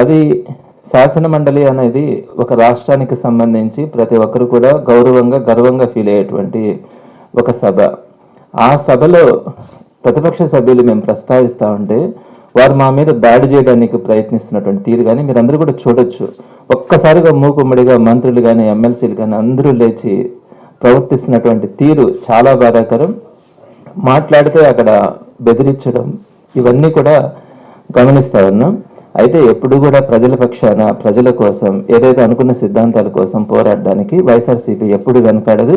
అది శాసన మండలి అనేది ఒక రాష్ట్రానికి సంబంధించి ప్రతి ఒక్కరు కూడా గౌరవంగా గర్వంగా ఫీల్ అయ్యేటువంటి ఒక సభ. ఆ సభలో ప్రతిపక్ష సభ్యులు మేము ప్రస్తావిస్తా ఉంటే వారు మా మీద దాడి చేయడానికి ప్రయత్నిస్తున్నటువంటి తీరు కానీ మీరందరూ కూడా చూడొచ్చు. ఒక్కసారిగా మూకుమ్మడిగా మంత్రులు కానీ ఎమ్మెల్సీలు కానీ అందరూ లేచి ప్రవర్తిస్తున్నటువంటి తీరు చాలా బాధాకరం. మాట్లాడితే అక్కడ బెదిరించడం ఇవన్నీ కూడా గమనిస్తా ఉన్నాం. అయితే ఎప్పుడు కూడా ప్రజల పక్షాన ప్రజల కోసం ఏదైతే అనుకున్న సిద్ధాంతాల కోసం పోరాడడానికి వైఎస్ఆర్సీపీ ఎప్పుడు వెనకాడదు.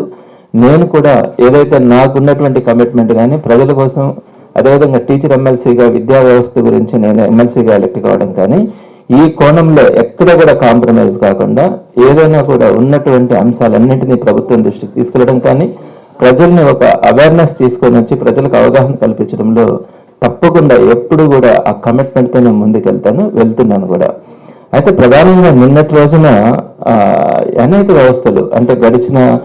నేను కూడా ఏదైతే నాకున్నటువంటి కమిట్మెంట్ కానీ ప్రజల కోసం అదేవిధంగా టీచర్ ఎమ్మెల్సీగా విద్యా వ్యవస్థ గురించి నేను ఎమ్మెల్సీగా ఎలక్ట్ కావడం కానీ ఈ కోణంలో ఎక్కడ కూడా కాంప్రమైజ్ కాకుండా ఏదైనా కూడా ఉన్నటువంటి అంశాలన్నింటినీ ప్రభుత్వం దృష్టికి తీసుకెళ్ళడం కానీ ప్రజల్ని ఒక అవేర్నెస్ తీసుకొని వచ్చి ప్రజలకు అవగాహన కల్పించడంలో తప్పకుండా ఎప్పుడు కూడా ఆ కమిట్మెంట్తో నేను ముందుకెళ్తాను వెళ్తున్నాను కూడా. అయితే ప్రధానంగా నిన్నటి రోజున అనేక వ్యవస్థలు అంటే గడిచిన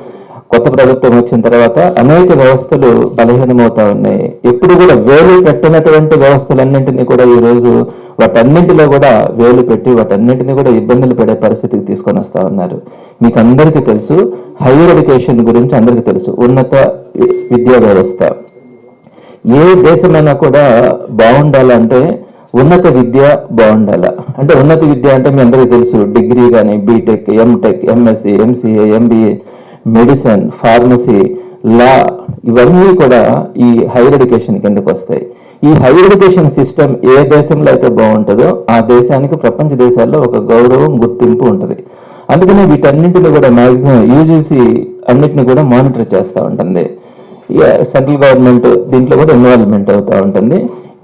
కొత్త ప్రభుత్వం వచ్చిన తర్వాత అనేక వ్యవస్థలు బలహీనమవుతా ఉన్నాయి. ఎప్పుడు కూడా వేలు పెట్టినటువంటి వ్యవస్థలన్నింటినీ కూడా ఈ రోజు వాటన్నింటిలో కూడా వేలు పెట్టి వాటన్నింటినీ కూడా ఇబ్బందులు పడే పరిస్థితికి తీసుకొని వస్తా ఉన్నారు. మీకు అందరికీ తెలుసు హైయర్ ఎడ్యుకేషన్ గురించి అందరికీ తెలుసు ఉన్నత వి- విద్యా వ్యవస్థ. ఏ దేశమైనా కూడా బాగుండాలంటే ఉన్నత విద్య బాగుండాల. అంటే ఉన్నత విద్య అంటే మీ అందరికీ తెలుసు డిగ్రీ కానీ BTech MTech MSc MCA MBA medicine pharmacy law ఇవన్నీ కూడా ఈ హైయర్ ఎడ్యుకేషన్ కిందకు వస్తాయి. ఈ హైయర్ ఎడ్యుకేషన్ సిస్టమ్ ఏ దేశంలో అయితే బాగుంటుందో ఆ దేశానికి ప్రపంచ దేశాల్లో ఒక గౌరవం గుర్తింపు ఉంటుంది. అందుకనే వీటన్నింటిలో కూడా మాక్సిమం యూజీసీ అన్నిటిని కూడా మానిటర్ చేస్తూ ఉంటుంది. సెంట్రల్ గవర్నమెంట్ దీంట్లో కూడా ఇన్వాల్వ్మెంట్ అవుతూ ఉంటుంది.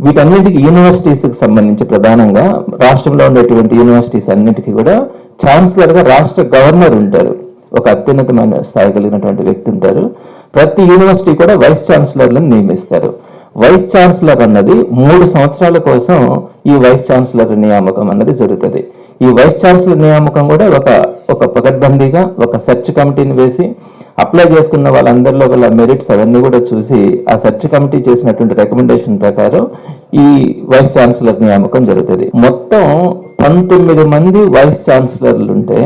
వీటన్నిటికీ యూనివర్సిటీస్కి సంబంధించి ప్రధానంగా రాష్ట్రంలో ఉండేటువంటి యూనివర్సిటీస్ అన్నిటికీ కూడా ఛాన్సలర్గా రాష్ట్ర గవర్నర్ ఉంటారు. ఒక అత్యున్నతమైన స్థాయి కలిగినటువంటి వ్యక్తి ఉంటారు. ప్రతి యూనివర్సిటీ కూడా వైస్ ఛాన్సలర్లను నియమిస్తారు. వైస్ ఛాన్సలర్ అన్నది మూడు సంవత్సరాల కోసం ఈ వైస్ ఛాన్సలర్ నియామకం అన్నది జరుగుతుంది. ఈ వైస్ ఛాన్సలర్ నియామకం కూడా ఒక ఒక పకడ్బందీగా ఒక సెర్చ్ కమిటీని వేసి అప్లై చేసుకున్న వాళ్ళందరిలో గల మెరిట్స్ అవన్నీ కూడా చూసి ఆ సెర్చ్ కమిటీ చేసినటువంటి రికమెండేషన్ ప్రకారం ఈ వైస్ ఛాన్సలర్ నియామకం జరుగుతుంది. మొత్తం పంతొమ్మిది మంది వైస్ ఛాన్సలర్లు ఉంటే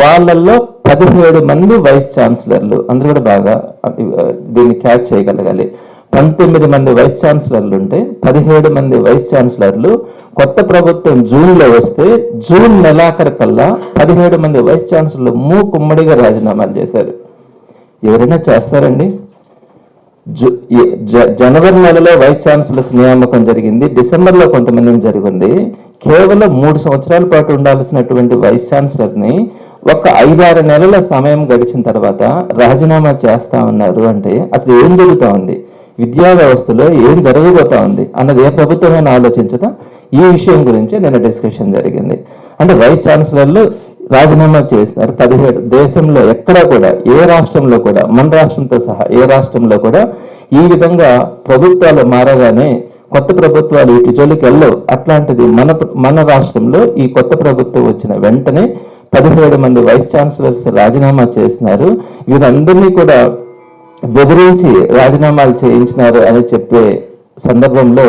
వాళ్ళల్లో పదిహేడు మంది వైస్ ఛాన్సలర్లు అందరూ కూడా బాగా దీన్ని క్యాచ్ చేయగలగాలి. పంతొమ్మిది మంది వైస్ ఛాన్సలర్లు ఉంటే పదిహేడు మంది వైస్ ఛాన్సలర్లు కొత్త ప్రభుత్వం జూన్లో వస్తే జూన్ నెలాఖరు కల్లా పదిహేడు మంది వైస్ ఛాన్సలర్లు మూకుమ్మడిగా రాజీనామాలు చేశారు. ఎవరైనా చేస్తారండి? జ- జనవరి నెలలో వైస్ ఛాన్సలర్స్ నియామకం జరిగింది. డిసెంబర్లో కొంతమందిని జరిగింది. కేవలం మూడు సంవత్సరాల పాటు ఉండాల్సినటువంటి వైస్ ఛాన్సలర్ని ఒక ఐదారు నెలల సమయం గడిచిన తర్వాత రాజీనామా చేస్తా ఉన్నారు అంటే అసలు ఏం జరుగుతూ ఉంది? విద్యా వ్యవస్థలో ఏం జరగబోతా ఉంది అన్నది ఏ ప్రభుత్వమైనా ఆలోచించదా? ఈ విషయం గురించి నేను డిస్కషన్ జరిగింది. అంటే వైస్ ఛాన్సలర్లు రాజీనామా చేసినారు పదిహేడు దేశంలో ఎక్కడా కూడా ఏ రాష్ట్రంలో కూడా మన రాష్ట్రంతో సహా ఏ రాష్ట్రంలో కూడా ఈ విధంగా ప్రభుత్వాలు మారగానే కొత్త ప్రభుత్వాలు ఇటు జోలికి వెళ్ళవు. అట్లాంటిది మన మన రాష్ట్రంలో ఈ కొత్త ప్రభుత్వం వచ్చిన వెంటనే పదిహేడు మంది వైస్ ఛాన్సలర్స్ రాజీనామా చేసినారు. వీరందరినీ కూడా బెదిరించి రాజీనామాలు చేయించినారు అని చెప్పే సందర్భంలో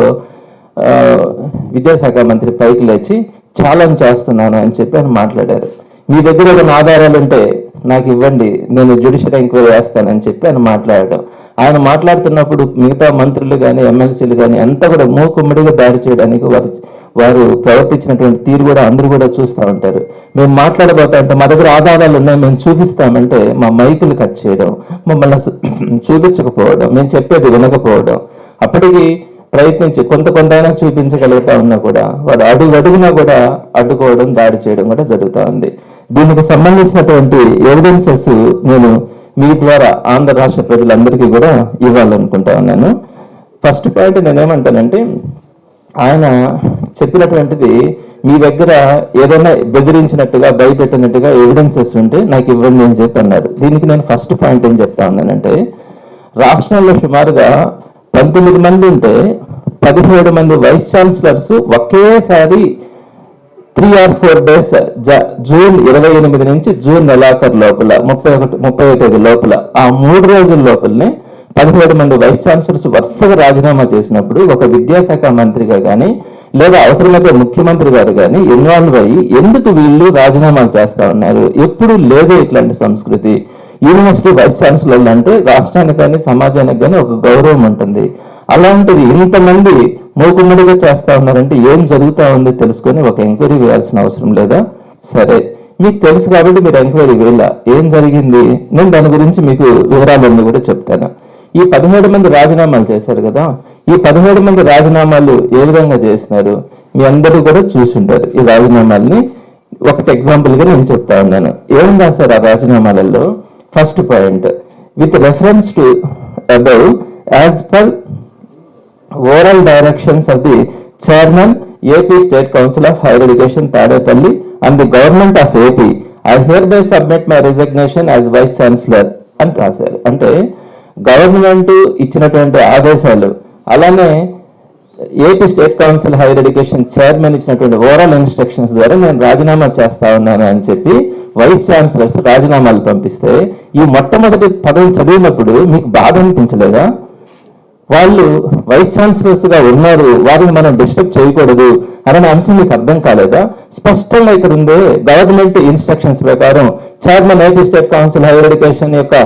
విద్యాశాఖ మంత్రి పైకి లేచి ఛాలెంజ్ చేస్తున్నాను అని చెప్పి ఆయన మాట్లాడారు. మీ దగ్గర ఏమైనా ఆధారాలు ఉంటే నాకు ఇవ్వండి నేను జ్యుడిషియల్ ఎంక్వైరీ వేస్తానని చెప్పి ఆయన మాట్లాడడం. ఆయన మాట్లాడుతున్నప్పుడు మిగతా మంత్రులు కానీ ఎమ్మెల్సీలు కానీ అంతా కూడా మూకుమ్మడిగా దాడి చేయడానికి వారు వారు ప్రవర్తించినటువంటి తీరు కూడా అందరూ కూడా చూస్తూ ఉంటారు. మేము మాట్లాడబోతా అంటే మా దగ్గర ఆధారాలు ఉన్నాయి మేము చూపిస్తామంటే మా మైకులు కట్ చేయడం మమ్మల్ని చూపించకపోవడం మేము చెప్పేది వినకపోవడం. అప్పటికి ప్రయత్నించి కొంత కొంతైనా చూపించగలుగుతా ఉన్నా కూడా వాడు అడుగు అడుగునా కూడా అడ్డుకోవడం దాడి చేయడం కూడా జరుగుతూ ఉంది. దీనికి సంబంధించినటువంటి ఎవిడెన్సెస్ నేను మీ ద్వారా ఆంధ్ర రాష్ట్ర ప్రజలందరికీ కూడా ఇవ్వాలనుకుంటా ఉన్నాను. ఫస్ట్ పాయింట్ నేనేమంటానంటే ఆయన చెప్పినటువంటిది మీ దగ్గర ఏదైనా బెదిరించినట్టుగా భయపెట్టినట్టుగా ఎవిడెన్సెస్ ఉంటే నాకు ఇవ్వండి అని చెప్పి అన్నారు. దీనికి నేను ఫస్ట్ పాయింట్ ఏం చెప్తా ఉన్నానంటే రాష్ట్రంలో సుమారుగా పంతొమ్మిది మంది ఉంటే పదిహేడు మంది వైస్ ఛాన్సలర్స్ ఒకేసారి three or four days June ఇరవై ఎనిమిది నుంచి జూన్ నెలాఖరు లోపల ముప్పై ఒకటి ముప్పై తేదీ లోపల ఆ మూడు రోజుల లోపలనే పదిహేడు మంది వైస్ ఛాన్సలర్స్ వరుసగా రాజీనామా చేసినప్పుడు ఒక విద్యాశాఖ మంత్రిగా కానీ లేదా అవసరమైతే ముఖ్యమంత్రి గారు కానీ ఇన్వాల్వ్ అయ్యి ఎందుకు వీళ్ళు రాజీనామాలు చేస్తా ఉన్నారు? ఎప్పుడు లేదే ఇట్లాంటి సంస్కృతి. యూనివర్సిటీ వైస్ ఛాన్సలర్లు అంటే రాష్ట్రానికి కానీ సమాజానికి కానీ ఒక గౌరవం ఉంటుంది. అలాంటిది ఇంతమంది మూకుమ్మడిగా చేస్తా ఉన్నారంటే ఏం జరుగుతూ ఉంది తెలుసుకొని ఒక ఎంక్వైరీ వేయాల్సిన అవసరం లేదా? సరే. మీకు తెలుసు కాబట్టి మీరు ఎంక్వైరీ వెళ్ళా ఏం జరిగింది? నేను దాని గురించి మీకు వివరాలన్నీ కూడా చెప్తాను. ఈ పదిహేడు మంది రాజీనామాలు చేశారు కదా? ఈ పదిహేడు మంది రాజీనామాలు ఏ విధంగా చేసినారు? మీ అందరూ కూడా చూసుంటారు ఈ రాజీనామాల్ని. ఒకటి ఎగ్జాంపుల్గా నేను చెప్తా ఉన్నాను. ఏం రాశారు ఆ రాజీనామాలలో? First point with reference to above as per overall directions of the chairman AP state council of higher education Tadepalli and the government of AP I hereby submit my resignation as vice chancellor అని రాశారు అంటే government ఇచ్చినటువంటి ఆదేశాలు అలానే AP state council higher education chairman ఇచ్చినటువంటి overall instructions ద్వారా నేను రాజీనామా చేస్తా ఉన్నాను అని చెప్పి వైస్ ఛాన్సలర్స్ రాజీనామాలు పంపిస్తే ఈ మొట్టమొదటి పదవి చదివినప్పుడు మీకు బాధ అనిపించలేదా? వాళ్ళు వైస్ ఛాన్సలర్స్గా ఉన్నారు వారిని మనం డిస్టర్బ్ చేయకూడదు అనే అంశం మీకు అర్థం కాలేదా? స్పష్టంగా ఇక్కడ ఉందే గవర్నమెంట్ ఇన్స్ట్రక్షన్స్ ప్రకారం chairman AP state council higher education యొక్క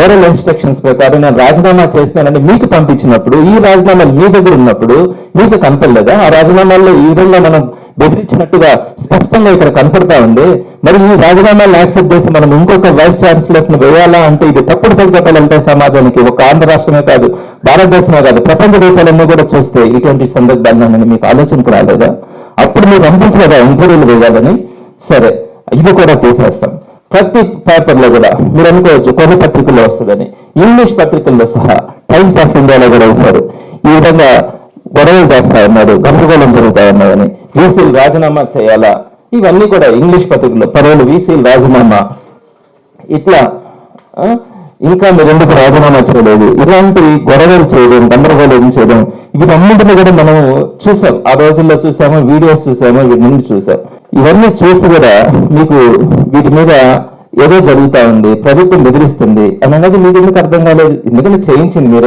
ఓరల్ ఇన్స్ట్రక్షన్స్ ప్రకారం నేను రాజీనామా చేస్తున్నానని మీకు పంపించినప్పుడు ఈ రాజీనామాలు మీ దగ్గర ఉన్నప్పుడు మీకు కనపడలేదా? ఆ రాజీనామాల్లో ఈ విధంగా మనం బెదిరించినట్టుగా స్పష్టంగా ఇక్కడ కనపడతా ఉంది. మరి ఈ రాజీనామాలు యాక్సెప్ట్ చేసి మనం ఇంకొక వైస్ ఛాన్సలర్ను వేయాలా అంటే ఇది తప్పుడు సంకేతాలు సమాజానికి ఒక ఆంధ్ర రాష్ట్రమే కాదు భారతదేశమే కాదు ప్రపంచ దేశాలన్నీ కూడా చూస్తే ఇటువంటి సందర్భాన్ని మీకు ఆలోచనకు రాలేదా? అప్పుడు మీరు అనిపించలేదా ఎంక్వైరీలు వేయాలని? సరే ఇది కూడా తీసేస్తాం. ప్రతి పేపర్లో కూడా మీరు అనుకోవచ్చు కొన్ని పత్రికల్లో వస్తుందని. ఇంగ్లీష్ పత్రికల్లో సహా టైమ్స్ ఆఫ్ ఇండియాలో కూడా వేశారు ఈ విధంగా గొడవలు చేస్తా ఉన్నాడు గందరగోళం జరుగుతా ఉన్నాయని. వీసీలు రాజీనామా చేయాలా? ఇవన్నీ కూడా ఇంగ్లీష్ పత్రికల్లో పరువులు వీసీలు రాజీనామా. ఇట్లా ఇంకా మీరు ఎందుకు రాజీనామా చేయలేదు? ఇలాంటి గొడవలు చేయడం గందరగోళం చేయడం వీటన్నింటినీ కూడా మనం చూసాం. ఆ రోజుల్లో చూసాము వీడియోస్ చూసాము వీటి నుండి చూసాం. ఇవన్నీ చూసి కూడా మీకు వీటి మీద ఏదో జరుగుతా ఉంది ప్రభుత్వం బెదిరిస్తుంది అని అన్నది మీకు ఎందుకు అర్థం కాలేదు? ఎందుకంటే చేయించింది మీరు.